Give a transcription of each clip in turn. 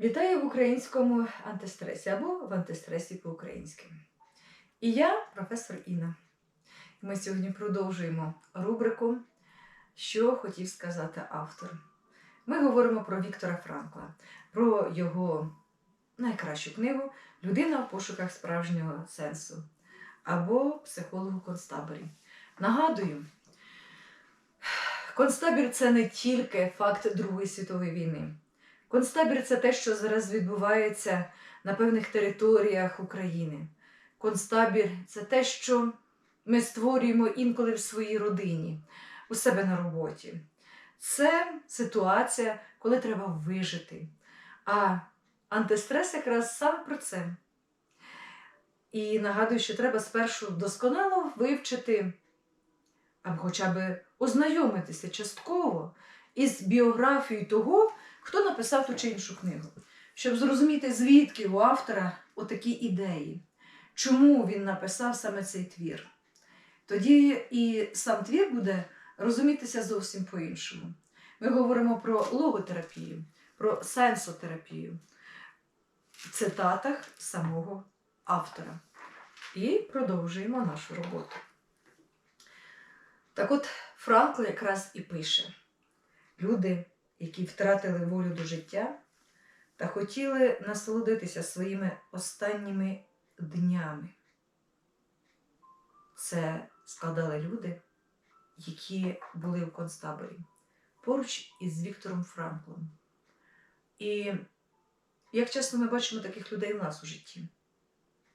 Вітаю в українському антистресі або в антистресі по-українськи. І я професор Інна. Ми сьогодні продовжуємо рубрику Що хотів сказати автор. Ми говоримо про Віктора Франкла, про його найкращу книгу Людина в пошуках справжнього сенсу або психологу концтаборі. Нагадую, концтабір це не тільки факт Другої світової війни. Концтабір це те, що зараз відбувається на певних територіях України. Концтабір це те, що ми створюємо інколи в своїй родині, у себе на роботі. Це ситуація, коли треба вижити. А антистрес якраз саме про це. І нагадую, що треба спершу досконало вивчити, або хоча б ознайомитися частково із біографією того, хто написав ту чи іншу книгу, щоб зрозуміти, звідки у автора отакі ідеї, чому він написав саме цей твір. Тоді і сам твір буде розумітися зовсім по-іншому. Ми говоримо про логотерапію, про сенсотерапію в цитатах самого автора. І продовжуємо нашу роботу. Так от Франкл якраз і пише: люди, які втратили волю до життя та хотіли насолодитися своїми останніми днями. Це складали люди, які були в концтаборі поруч із Віктором Франклом. І як часто ми бачимо таких людей в нас у житті?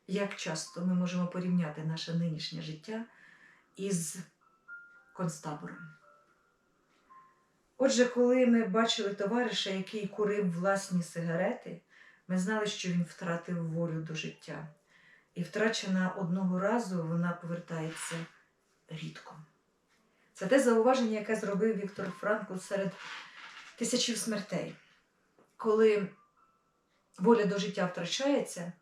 Як часто ми можемо порівняти наше нинішнє життя із концтабором? Отже, коли ми бачили товариша, який курив власні сигарети, ми знали, що він втратив волю до життя. І втрачена одного разу вона повертається рідко. Це те зауваження, яке зробив Віктор Франкл серед тисячів смертей. Коли воля до життя втрачається,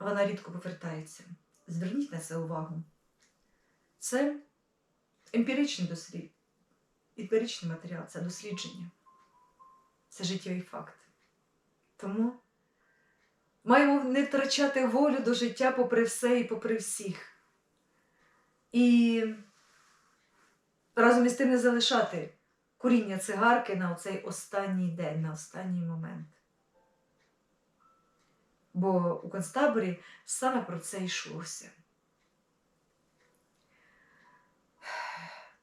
вона рідко повертається. Зверніть на це увагу. Це емпіричний дослід. Емпіричний матеріал це дослідження, це життєвий факт. Тому маємо не втрачати волю до життя попри все і попри всіх. І разом із тим не залишати куріння цигарки на оцей останній день, на останній момент. Бо у концтаборі саме про це йшлося.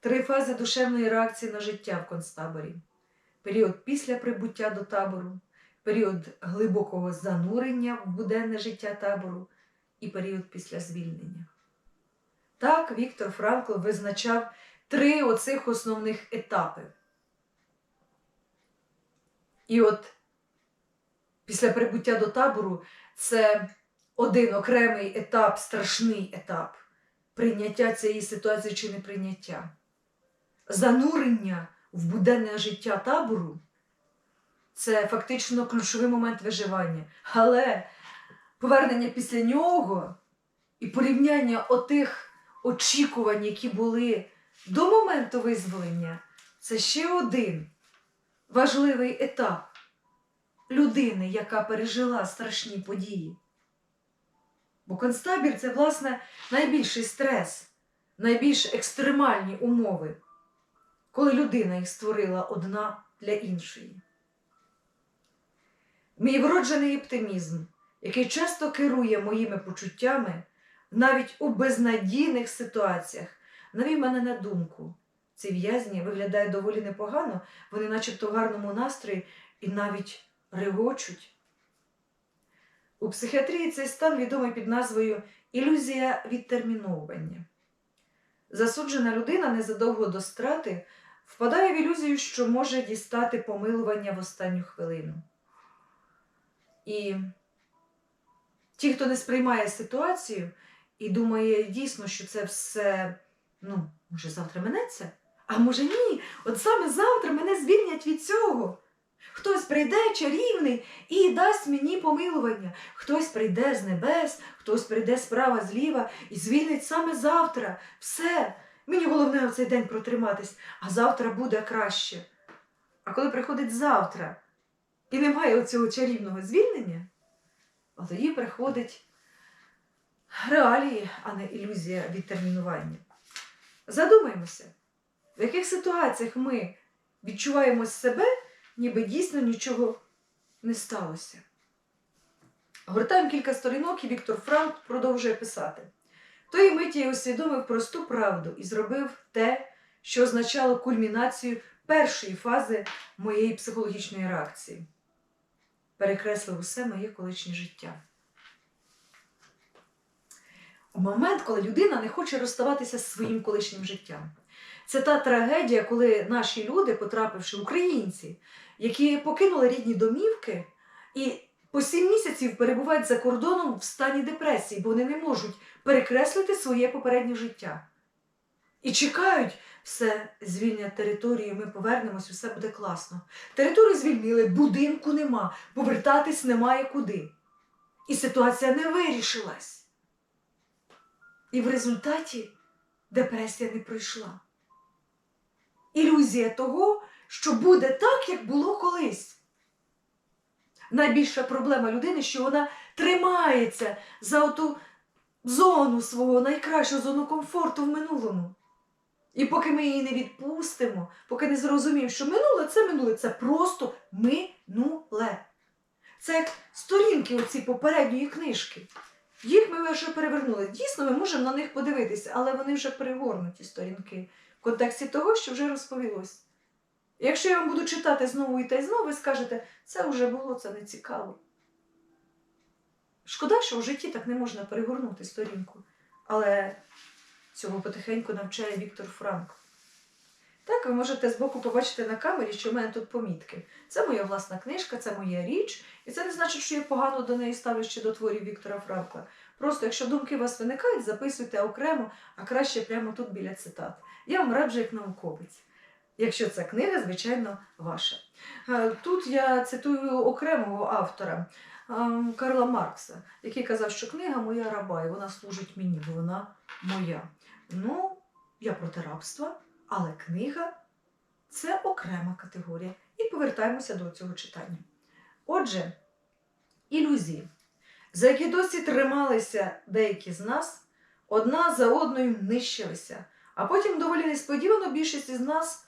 Три фази душевної реакції на життя в концтаборі: період після прибуття до табору, період глибокого занурення в буденне життя табору і період після звільнення. Так Віктор Франкл визначав три оцих основних етапи. І от після прибуття до табору це один окремий етап, страшний етап прийняття цієї ситуації чи неприйняття занурення в буденне життя табору це фактично ключовий момент виживання. Але повернення після нього і порівняння отих очікувань, які були до моменту визволення, це ще один важливий етап людини, яка пережила страшні події. Бо концтабір це, власне, найбільший стрес, найбільш екстремальні умови коли людина їх створила одна для іншої. Мій вроджений оптимізм, який часто керує моїми почуттями, навіть у безнадійних ситуаціях, навів мене на думку. Ці в'язні виглядають доволі непогано, вони начебто в гарному настрої і навіть регочуть. У психіатрії цей стан відомий під назвою ілюзія відтерміновування. Засуджена людина незадовго до страти впадає в ілюзію, що може дістати помилування в останню хвилину. І ті, хто не сприймає ситуацію і думає дійсно, що це все, ну, може, завтра минеться, а може ні, от саме завтра мене звільнять від цього. Хтось прийде чарівний і дасть мені помилування, хтось прийде з небес, хтось прийде справа зліва і звільнить саме завтра. Все. Мені головне цей день протриматись, а завтра буде краще. А коли приходить завтра, і немає оцього чарівного звільнення, а тоді приходить реалії, а не ілюзія відтермінування. Задумаймося, в яких ситуаціях ми відчуваємо себе, ніби дійсно нічого не сталося. Гортаємо кілька сторінок, і Віктор Франк продовжує писати. Тої миті усвідомив просту правду і зробив те, що означало кульмінацію першої фази моєї психологічної реакції. Перекреслив усе моє колишнє життя. У момент, коли людина не хоче розставатися з своїм колишнім життям. Це та трагедія, коли наші люди, потрапивши українці, які покинули рідні домівки і по сім місяців перебувають за кордоном в стані депресії, бо вони не можуть перекреслити своє попереднє життя. І чекають, все звільнять територію, ми повернемось, все буде класно. Територію звільнили, будинку нема, повертатись немає куди. І ситуація не вирішилась. І в результаті депресія не пройшла. Ілюзія того, що буде так, як було колись. Найбільша проблема людини, що вона тримається за оту зону свого найкращу зону комфорту в минулому. І поки ми її не відпустимо, поки не зрозуміємо, що минуле це минуле, це просто минуле. Це як сторінки оці попередньої книжки. Їх ми вже перевернули. Дійсно, ми можемо на них подивитися, але вони вже перегорнуті сторінки в контексті того, що вже розповілось. Якщо я вам буду читати знову і та й знову, ви скажете, це вже було, це не цікаво. Шкода, що в житті так не можна перегорнути сторінку. Але цього потихеньку навчає Віктор Франк. Так, ви можете збоку побачити на камері, що в мене тут помітки. Це моя власна книжка, це моя річ, і це не значить, що я погано до неї ставлю ще до творів Віктора Франкла. Просто, якщо думки у вас виникають, записуйте окремо, а краще прямо тут біля цитат. Я вам раджу як науковець. Якщо ця книга, звичайно, ваша. Е, Тут я цитую окремого автора е, Карла Маркса, який казав, що книга моя раба, і вона служить мені, бо вона моя. Ну, я проти рабства, але книга це окрема категорія. І повертаємося до цього читання. Отже, ілюзії, за які досі трималися деякі з нас, одна за одною нищилися, а потім доволі несподівано більшість із нас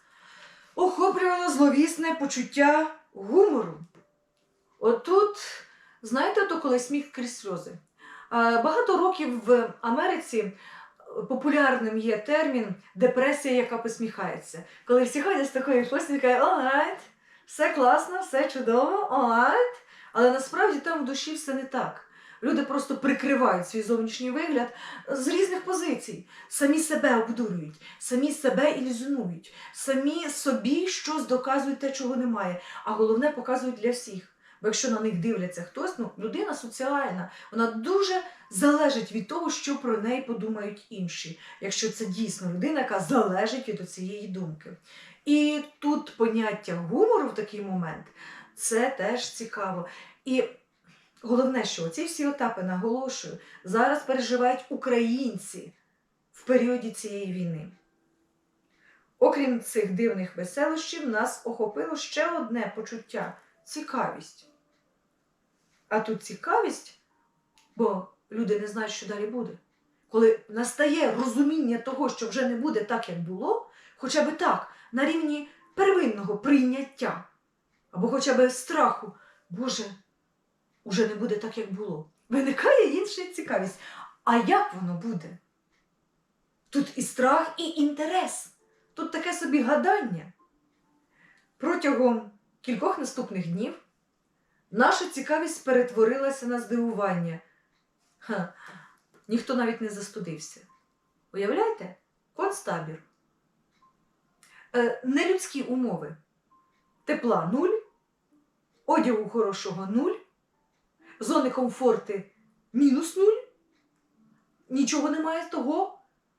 охоплювало зловісне почуття гумору. Отут, знаєте, то коли сміх крізь сльози. Багато років в Америці популярним є термін депресія, яка посміхається. Коли всі ходять з такою посміхою, alright, все класно, все чудово, alright, але насправді там в душі все не так. Люди просто прикривають свій зовнішній вигляд з різних позицій, самі себе обдурюють, самі себе ілюзіонують, самі собі щось доказують те, чого немає, а головне показують для всіх. Бо якщо на них дивляться хтось, ну людина соціальна, вона дуже залежить від того, що про неї подумають інші, якщо це дійсно людина, яка залежить від цієї думки. І тут поняття гумору в такий момент це теж цікаво. І головне, що ці всі етапи, наголошую, зараз переживають українці в періоді цієї війни. Окрім цих дивних веселощів, нас охопило ще одне почуття цікавість. А тут цікавість, бо люди не знають, що далі буде. Коли настає розуміння того, що вже не буде так, як було, хоча б так, на рівні первинного прийняття, або хоча б страху, Боже, уже не буде так, як було. Виникає інша цікавість. А як воно буде? Тут і страх, і інтерес. Тут таке собі гадання. Протягом кількох наступних днів наша цікавість перетворилася на здивування. Ха, ніхто навіть не застудився. Уявляєте? Концтабір. Е, нелюдські умови. Тепла нуль, одягу хорошого нуль, зони комфорти мінус нуль. Нічого немає того,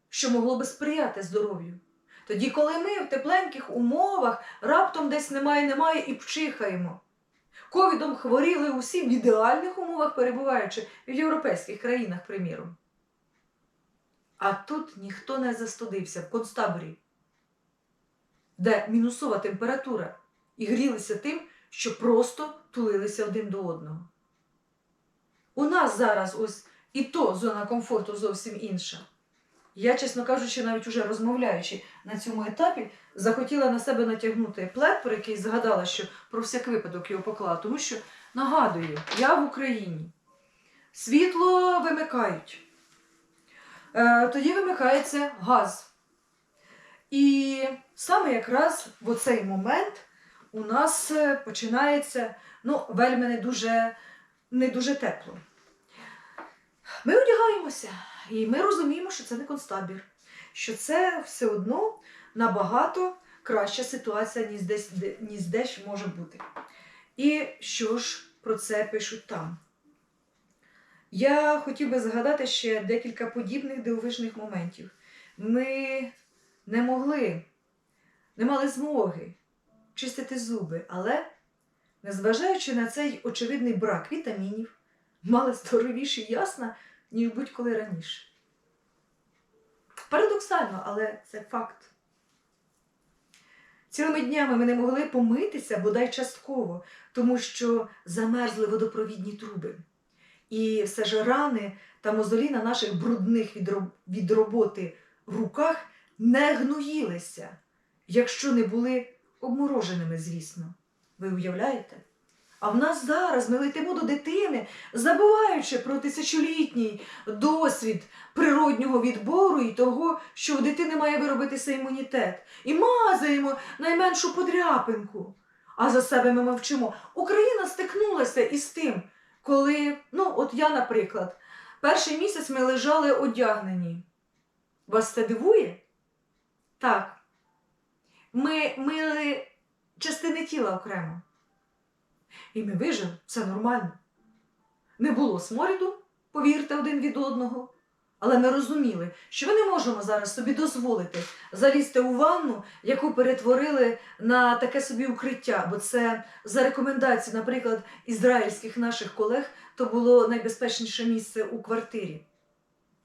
що могло би сприяти здоров'ю. Тоді, коли ми в тепленьких умовах раптом десь немає, немає і пчихаємо. Ковідом хворіли усі в ідеальних умовах, перебуваючи в європейських країнах, приміром. А тут ніхто не застудився в концтаборі, де мінусова температура, і грілися тим, що просто тулилися один до одного. У нас зараз ось і то зона комфорту зовсім інша. Я, чесно кажучи, навіть уже розмовляючи на цьому етапі, захотіла на себе натягнути плед, про який згадала, що про всяк випадок його поклала, тому що нагадую, я в Україні. Світло вимикають. Е, тоді вимикається газ. І саме якраз в оцей момент у нас е, починається ну, вельми не дуже, не дуже тепло. Ми одягаємося, і ми розуміємо, що це не концтабір, що це все одно набагато краща ситуація, ніж десь, де- ніж десь може бути. І що ж про це пишуть там? Я хотів би згадати ще декілька подібних дивовижних моментів. Ми не могли, не мали змоги чистити зуби, але, незважаючи на цей очевидний брак вітамінів, мали здоровіші ясна, ніж будь-коли раніше. Парадоксально, але це факт. Цілими днями ми не могли помитися бодай частково, тому що замерзли водопровідні труби. І все ж рани та мозолі на наших брудних від, роб- від роботи руках не гноїлися, якщо не були обмороженими, звісно. Ви уявляєте? А в нас зараз ми летимо до дитини, забуваючи про тисячолітній досвід природнього відбору і того, що у дитини має виробитися імунітет. І мазаємо найменшу подряпинку. А за себе ми мовчимо. Україна стикнулася із тим, коли, ну, от я, наприклад, перший місяць ми лежали одягнені. Вас це дивує? Так. Ми мили частини тіла окремо. І ми вижили, все нормально. Не було сморіду, повірте один від одного. Але ми розуміли, що ми не можемо зараз собі дозволити залізти у ванну, яку перетворили на таке собі укриття, бо це за рекомендацією, наприклад, ізраїльських наших колег, то було найбезпечніше місце у квартирі.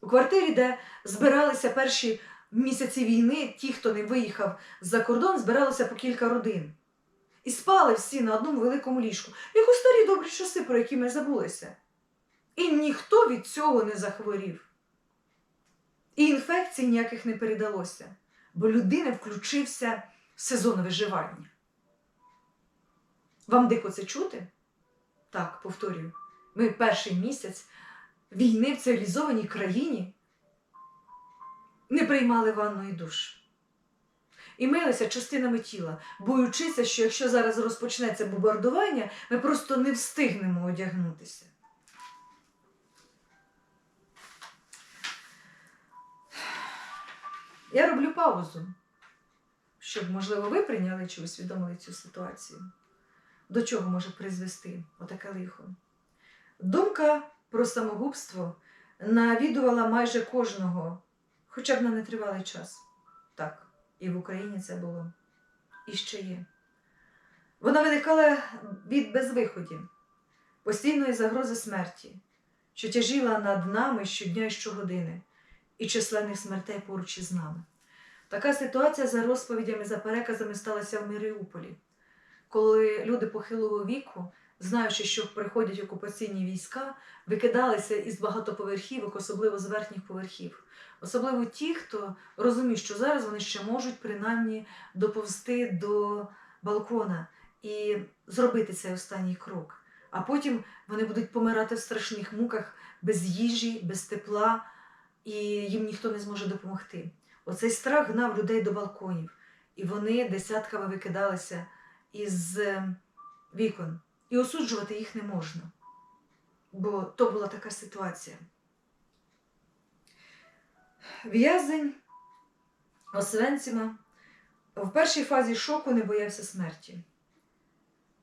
У квартирі, де збиралися перші місяці війни, ті, хто не виїхав за кордон, збиралося по кілька родин. І спали всі на одному великому ліжку, як у старі добрі часи, про які ми забулися. І ніхто від цього не захворів. І інфекцій ніяких не передалося, бо людина включився в сезон виживання. Вам дико це чути? Так, повторюю, ми перший місяць війни в цивілізованій країні не приймали ванну і душ. І милися частинами тіла, боючися, що якщо зараз розпочнеться бомбардування, ми просто не встигнемо одягнутися. Я роблю паузу, щоб, можливо, ви прийняли чи усвідомили цю ситуацію. До чого може призвести отаке лихо? Думка про самогубство навідувала майже кожного, хоча б на нетривалий час. І в Україні це було. І ще є. Вона виникала від безвиходів, постійної загрози смерті, що тяжіла над нами щодня і щогодини, і численних смертей поруч із нами. Така ситуація за розповідями, за переказами сталася в Маріуполі, коли люди похилого віку, знаючи, що приходять окупаційні війська, викидалися із багатоповерхівок, особливо з верхніх поверхів. Особливо ті, хто розуміє, що зараз вони ще можуть принаймні доповзти до балкона і зробити цей останній крок. А потім вони будуть помирати в страшних муках без їжі, без тепла, і їм ніхто не зможе допомогти. Оцей страх гнав людей до балконів, і вони десятками викидалися із е, вікон. І осуджувати їх не можна, бо то була така ситуація. В'язень Освенцима в першій фазі шоку не боявся смерті.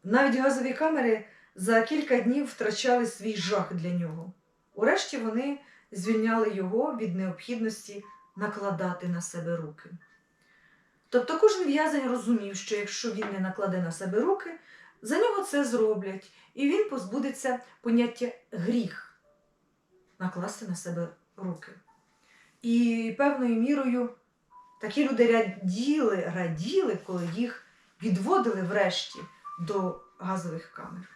Навіть газові камери за кілька днів втрачали свій жах для нього. Урешті вони звільняли його від необхідності накладати на себе руки. Тобто кожен в'язень розумів, що якщо він не накладе на себе руки, за нього це зроблять, і він позбудеться поняття гріх накласти на себе руки. І певною мірою такі люди раділи, раділи, коли їх відводили врешті до газових камер.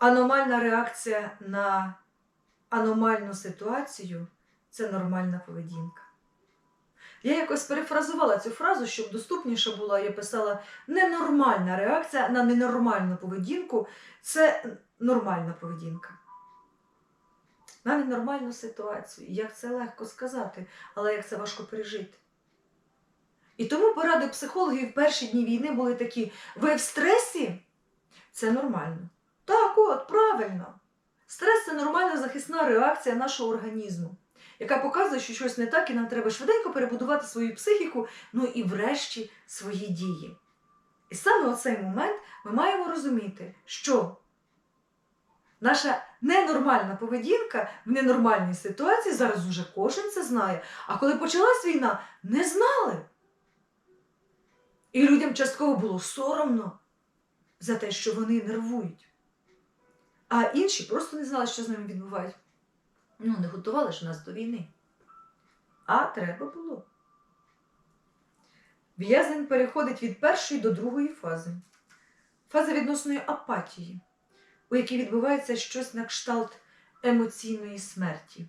Аномальна реакція на аномальну ситуацію це нормальна поведінка. Я якось перефразувала цю фразу, щоб доступніше була. Я писала ненормальна реакція на ненормальну поведінку це нормальна поведінка. На ненормальну ситуацію. Як це легко сказати, але як це важко пережити. І тому поради психологів в перші дні війни були такі: ви в стресі? Це нормально. Так, от, правильно. Стрес це нормальна захисна реакція нашого організму, яка показує, що щось не так, і нам треба швиденько перебудувати свою психіку, ну і врешті свої дії. І саме у цей момент ми маємо розуміти, що наша ненормальна поведінка в ненормальній ситуації, зараз уже кожен це знає. А коли почалась війна, не знали. І людям частково було соромно за те, що вони нервують. А інші просто не знали, що з ними відбувається. Ну, не готували ж нас до війни. А треба було. В'язень переходить від першої до другої фази. Фаза відносної апатії, у якій відбувається щось на кшталт емоційної смерті.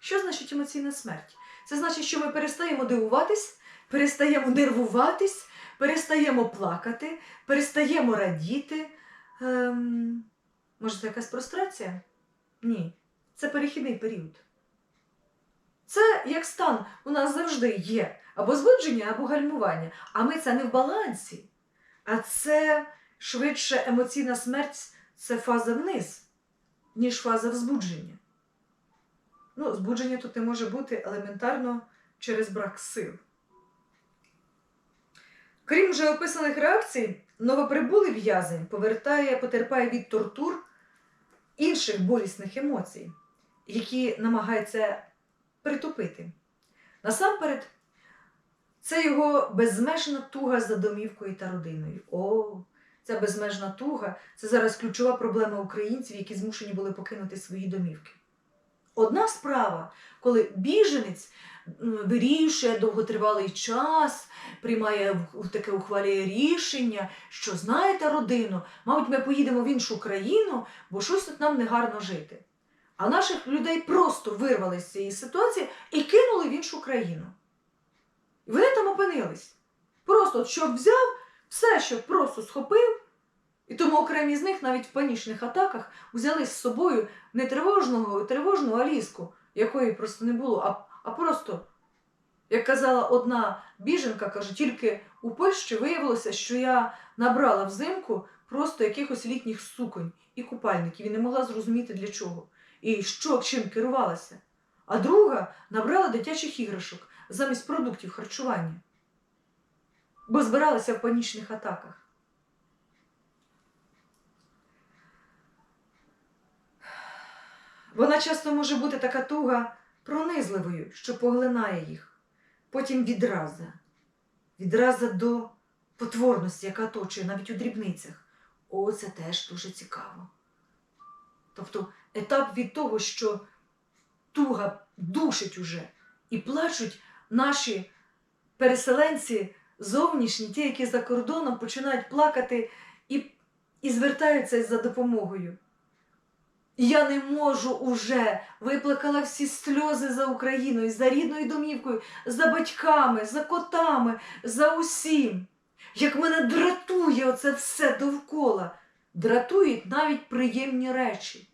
Що значить емоційна смерть? Це значить, що ми перестаємо дивуватись, перестаємо нервуватись, перестаємо плакати, перестаємо радіти. Ем... Може, це якась прострація? Ні. Це перехідний період. Це як стан у нас завжди є або збудження, або гальмування. А ми це не в балансі. А це швидше емоційна смерть це фаза вниз, ніж фаза взбудження. Ну, збудження тут не може бути елементарно через брак сил. Крім вже описаних реакцій, новоприбулий в'язень повертає, потерпає від тортур інших болісних емоцій, які намагається притупити. Насамперед, це його безмежна туга за домівкою та родиною. О, ця безмежна туга це зараз ключова проблема українців, які змушені були покинути свої домівки. Одна справа, коли біженець вирішує довготривалий час, приймає таке ухвалює рішення, що знаєте родину, мабуть, ми поїдемо в іншу країну, бо щось тут нам негарно жити. А наших людей просто вирвали з цієї ситуації і кинули в іншу країну. І вони там опинились. Просто щоб взяв, все, що просто схопив. І тому окремі з них навіть в панічних атаках взяли з собою не тривожного, тривожну аліску, якої просто не було, а, а просто, як казала одна біженка, каже, тільки у Польщі виявилося, що я набрала взимку просто якихось літніх суконь і купальників і не могла зрозуміти для чого. І що чим керувалася. А друга набрала дитячих іграшок замість продуктів харчування, бо збиралася в панічних атаках. Вона часто може бути така туга пронизливою, що поглинає їх. Потім відраза. Відраза до потворності, яка оточує навіть у дрібницях. О, це теж дуже цікаво. Тобто етап від того, що туга душить уже і плачуть наші переселенці зовнішні, ті, які за кордоном починають плакати і, і звертаються за допомогою. Я не можу уже виплакала всі сльози за Україною, за рідною домівкою, за батьками, за котами, за усім. Як мене дратує оце все довкола, дратують навіть приємні речі.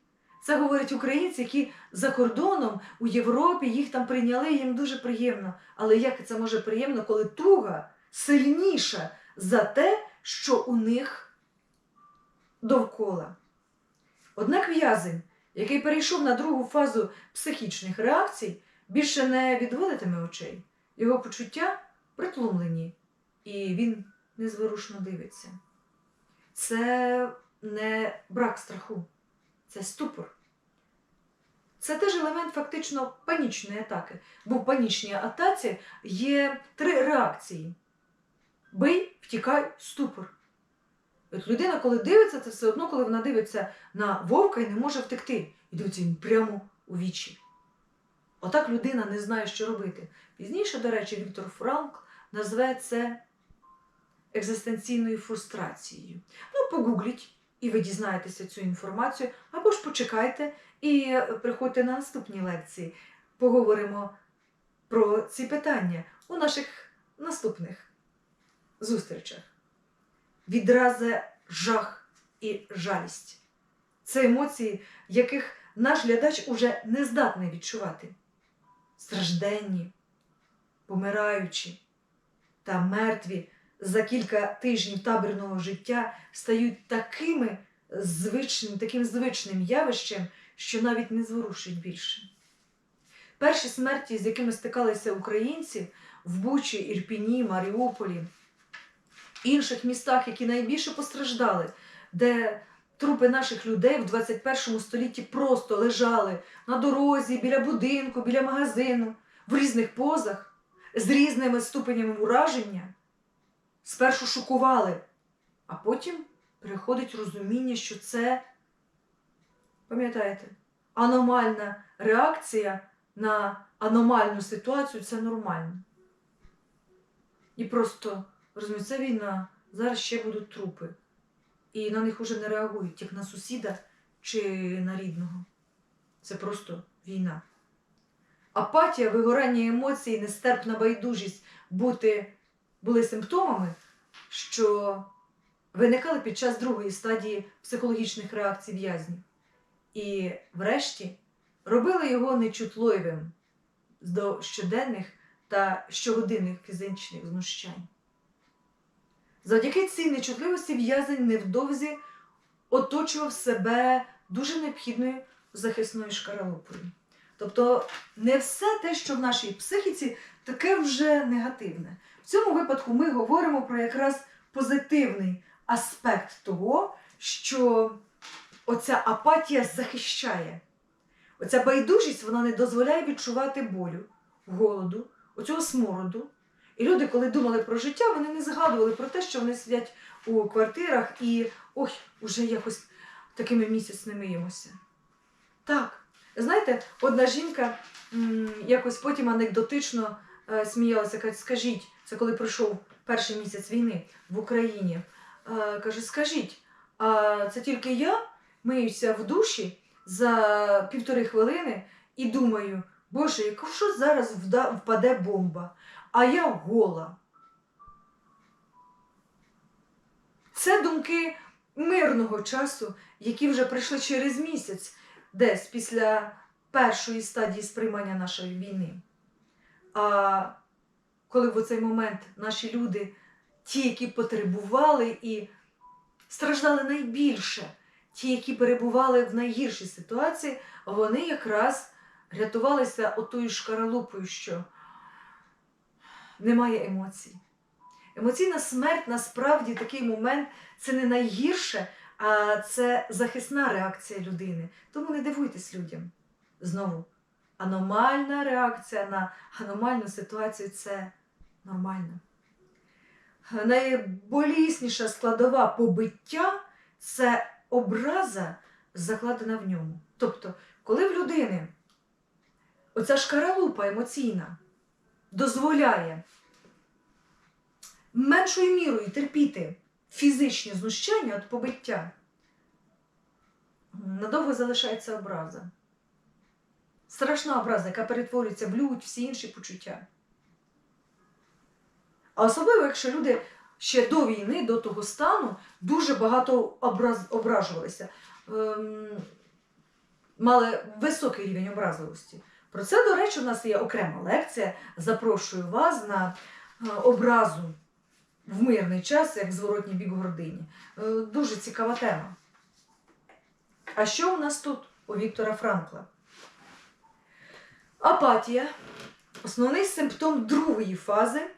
Це говорять українці, які за кордоном у Європі їх там прийняли, їм дуже приємно. Але як це може приємно, коли туга сильніша за те, що у них довкола? Однак в'язень, який перейшов на другу фазу психічних реакцій, більше не відводитиме очей. Його почуття притлумлені, і він незворушно дивиться. Це не брак страху, це ступор. Це теж елемент фактично панічної атаки. Бо в панічній атаці є три реакції: бий, втікай, ступор. От людина, коли дивиться, це все одно, коли вона дивиться на вовка і не може втекти. І дивиться їм прямо у вічі. Отак людина не знає, що робити. Пізніше, до речі, Віктор Франк назве це екзистенційною фрустрацією. Ну, погугліть, і ви дізнаєтеся цю інформацію, або ж почекайте і е, приходьте на наступні лекції. Поговоримо про ці питання у наших наступних зустрічах. Відраза жах і жалість. Це емоції, яких наш глядач уже не здатний відчувати. Стражденні, помираючі та мертві за кілька тижнів табірного життя стають такими звичним, таким звичним явищем, що навіть не зворушить більше. Перші смерті, з якими стикалися українці в Бучі, Ірпіні, Маріуполі, інших містах, які найбільше постраждали, де трупи наших людей в 21 столітті просто лежали на дорозі, біля будинку, біля магазину, в різних позах, з різними ступенями ураження, спершу шокували, а потім приходить розуміння, що це, пам'ятаєте, аномальна реакція на аномальну ситуацію це нормально. І просто розумієте, це війна, зараз ще будуть трупи. І на них уже не реагують, як на сусіда чи на рідного. Це просто війна. Апатія, вигорання емоцій, нестерпна байдужість бути були симптомами, що виникали під час другої стадії психологічних реакцій в'язнів. І, врешті, робили його нечутливим до щоденних та щогодинних фізичних знущань. Завдяки цій нечутливості в'язень невдовзі оточував себе дуже необхідною захисною шкаралупою. Тобто не все те, що в нашій психіці, таке вже негативне. В цьому випадку ми говоримо про якраз позитивний аспект того, що оця апатія захищає. Оця байдужість вона не дозволяє відчувати болю, голоду, оцього смороду. І люди, коли думали про життя, вони не згадували про те, що вони сидять у квартирах і ой, уже якось такими місяць не миємося. Так, знаєте, одна жінка якось потім анекдотично е, сміялася, каже, скажіть, це коли пройшов перший місяць війни в Україні. Е, каже, скажіть, а це тільки я миюся в душі за півтори хвилини і думаю, Боже, якщо зараз впаде бомба, а я гола. Це думки мирного часу, які вже прийшли через місяць, десь після першої стадії сприймання нашої війни. А коли в цей момент наші люди, ті, які потребували і страждали найбільше, ті, які перебували в найгіршій ситуації, вони якраз рятувалися отою шкаралупою, що немає емоцій. Емоційна смерть насправді такий момент це не найгірше, а це захисна реакція людини. Тому не дивуйтесь людям. Знову, аномальна реакція на аномальну ситуацію це нормально. Найболісніша складова побиття це образа, закладена в ньому. Тобто, коли в людини оця шкаралупа емоційна дозволяє меншою мірою терпіти фізичні знущання від побиття, надовго залишається образа. Страшна образа, яка перетворюється в лють, всі інші почуття. А особливо, якщо люди ще до війни, до того стану, дуже багато образ, ображувалися, ем, мали високий рівень образливості. Про це, до речі, у нас є окрема лекція. Запрошую вас на е, образу в мирний час, як зворотній бік гордині. Е, Дуже цікава тема. А що у нас тут у Віктора Франкла? Апатія, основний симптом другої фази,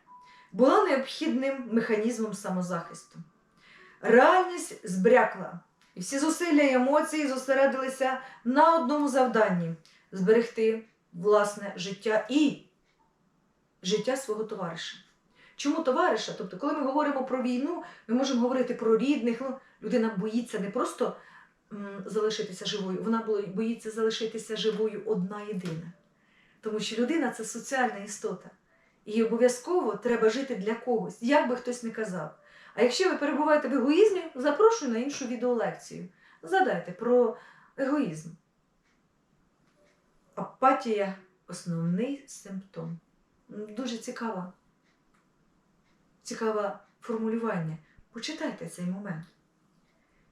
була необхідним механізмом самозахисту. Реальність збрякла, і всі зусилля і емоції зосередилися на одному завданні зберегти власне життя і життя свого товариша. Чому товариша? Тобто, коли ми говоримо про війну, ми можемо говорити про рідних. Ну, людина боїться не просто м, залишитися живою, вона боїться залишитися живою одна єдина. Тому що людина це соціальна істота. І обов'язково треба жити для когось, як би хтось не казав. А якщо ви перебуваєте в егоїзмі, запрошую на іншу відеолекцію. Згадайте про егоїзм. Апатія основний симптом. Дуже цікава. Цікаве формулювання. Почитайте цей момент.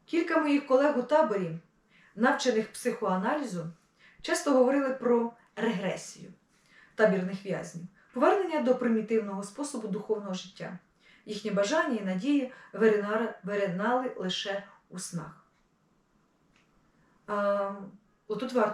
Кілька моїх колег у таборі, навчених психоаналізу, часто говорили про регресію табірних в'язнів, повернення до примітивного способу духовного життя. Їхні бажання і надії виринали лише у снах. А, отут варто